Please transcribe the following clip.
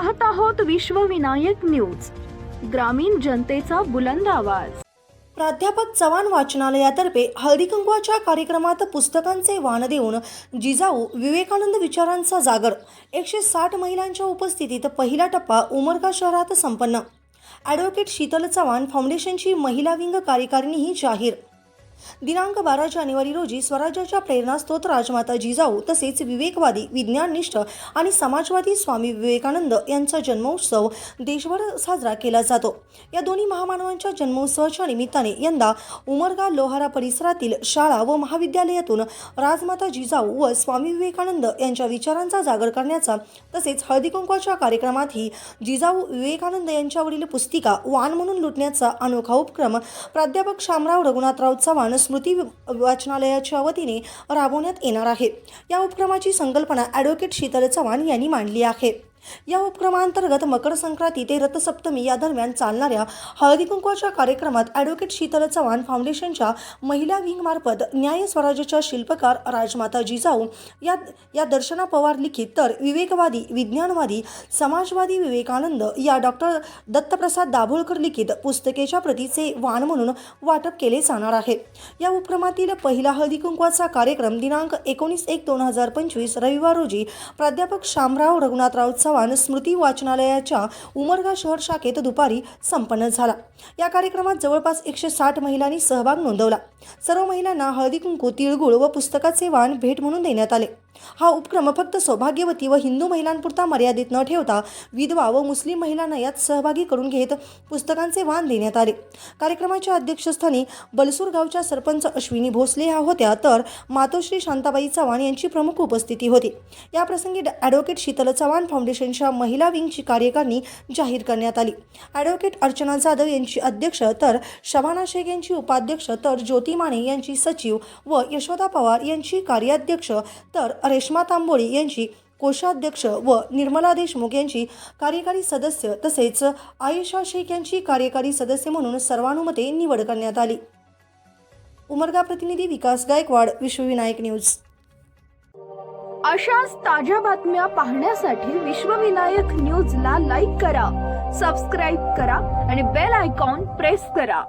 पाहत आहोत विश्वविनायक न्यूज ग्रामीण जनतेचा बुलंद आवाज. प्राध्यापक चव्हाण वाचनालयातर्फे हळदीकुंकवाच्या कार्यक्रमात पुस्तकांचे वाण देऊन जिजाऊ विवेकानंद विचारांचा जागर एकशे साठ महिलांच्या उपस्थितीत पहिला टप्पा उमरगा शहरात संपन्न. ॲडव्होकेट शीतल चव्हाण फाउंडेशनची महिला विंग कार्यकारिणीही जाहीर. दिनांक बारा जानेवारी रोजी स्वराज्याच्या प्रेरणास्त्रोत राजमाता जिजाऊ तसेच विवेकवादी विज्ञाननिष्ठ आणि समाजवादी स्वामी विवेकानंद यांचा जन्मोत्सव देशभर साजरा केला जातो. या दोन्ही महामानवांच्या जन्मोत्सवाच्या निमित्ताने यंदा उमरगा लोहारा परिसरातील शाळा व महाविद्यालयातून राजमाता जिजाऊ व स्वामी विवेकानंद यांच्या विचारांचा जागर करण्याचा तसेच हळदीकुंकवाच्या कार्यक्रमातही जिजाऊ विवेकानंद यांच्यावरील पुस्तिका वाण म्हणून लुटण्याचा अनोखा उपक्रम प्राध्यापक शामराव रघुनाथराव चव्हाण स्मृती वाचनालयाच्या वतीने राबवण्यात येणार आहे. या उपक्रमाची संकल्पना ॲडव्होकेट शीतल चव्हाण यांनी मांडली आहे. या उपक्रमांतर्गत मकर संक्रांती ते रथसप्तमी या दरम्यान चालणाऱ्या हळदी कुंकवाच्या कार्यक्रमात ॲडव्होकेट शीतल चव्हाण फाउंडेशनच्या महिला विंगमार्फत न्याय स्वराज्याच्या शिल्पकार राजमाता जिजाऊ या या दर्शना पवार लिखित तर विवेकवादी विज्ञानवादी समाजवादी विवेकानंद या डॉक्टर दत्तप्रसाद दाभोळकर लिखित पुस्तकेच्या प्रतीचे वाण म्हणून वाटप केले जाणार आहे. या उपक्रमातील पहिला हळदी कुंकवाचा कार्यक्रम दिनांक एकोणीस एक दोन हजार पंचवीस रविवार रोजी प्राध्यापक शामराव रघुनाथराव चव्हाण स्मृती वाचनालयाच्या उमरगा शहर शाखेत दुपारी संपन्न झाला. या कार्यक्रमात जवळपास एकशे साठ महिलांनी सहभाग नोंदवला. सर्व महिलांना हळदी कुंकू तिळगुळ व पुस्तकाचे वाण भेट म्हणून देण्यात आले. हा उपक्रम फक्त सौभाग्यवती व हिंदू महिलांपुरता मर्यादित न ठेवता विधवा व मुस्लिम महिलांना यात सहभागी करून घेत पुस्तकांचे वाण देण्यात आले. कार्यक्रमाच्या अध्यक्षस्थानी बलसूर गावच्या सरपंच अश्विनी भोसले ह्या होत्या तर मातोश्री शांताबाई चव्हाण यांची प्रमुख उपस्थिती होती. याप्रसंगी ॲडव्होकेट शीतल चव्हाण फाउंडेशनच्या महिला विंगची कार्यकारिणी जाहीर करण्यात आली. ॲडव्होकेट अर्चना जाधव यांची अध्यक्ष तर शबाना शेख यांची उपाध्यक्ष तर ज्योती माने यांची सचिव व यशोदा पवार यांची कार्याध्यक्ष तर रेश्मा तांबोळी यांची कोषाध्यक्ष व निर्मला देशमुख यांची कार्यकारी सदस्य तसेच आयुषा शेख यांची कार्यकारी सदस्य म्हणून सर्वानुमते निवड करण्यात आली. उमरगा प्रतिनिधी विकास गायकवाड विश्वविनायक न्यूज. अशाच ताज्या बातम्या पाहण्यासाठी विश्वविनायक न्यूजला लाईक करा सबस्क्राईब करा आणि बेल आयकॉन प्रेस करा.